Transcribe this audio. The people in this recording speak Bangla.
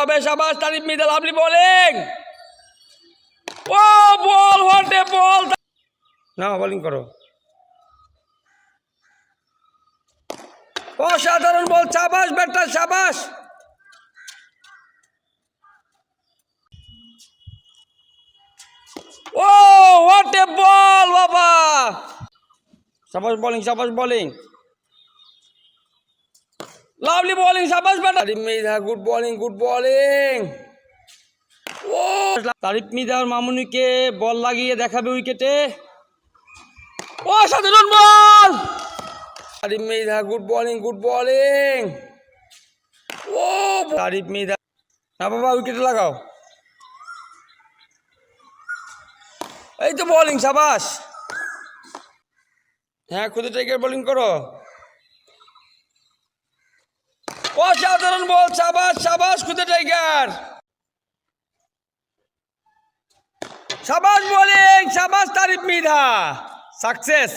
হবে, সাবাস তারিফ মিদা লাভলি বোলিং ও, বল হোয়াট এ বল না বোলিং করো। অসাধারণ বল, সাবাস ব্যাটার সাবাস! ও হোয়াট এ বল বাবা! সাবাস বোলিং সাবাস বোলিং লাভলি বোলিং সাবাস ব্যাটার মিদা গুড বোলিং গুড বোলিং ও তারিফ মিদা আর মামুনিকে বল লাগিয়ে দেখাবে উইকেটে। ও সাধারণ বল! তারিফ মিদা গুড বোলিং গুড বোলিং ও তারিফ মিদা না বাবা উইকেটে লাগাও। এই তো বোলিং সাবাস। হ্যাঁ খুদে টাইগার বোলিং করো। অসাধারণ বল সাবাস সাবাস খুদে টাইগার। সাবাস বোলিং সাবাস তারিফ মিধা। সাকসেস।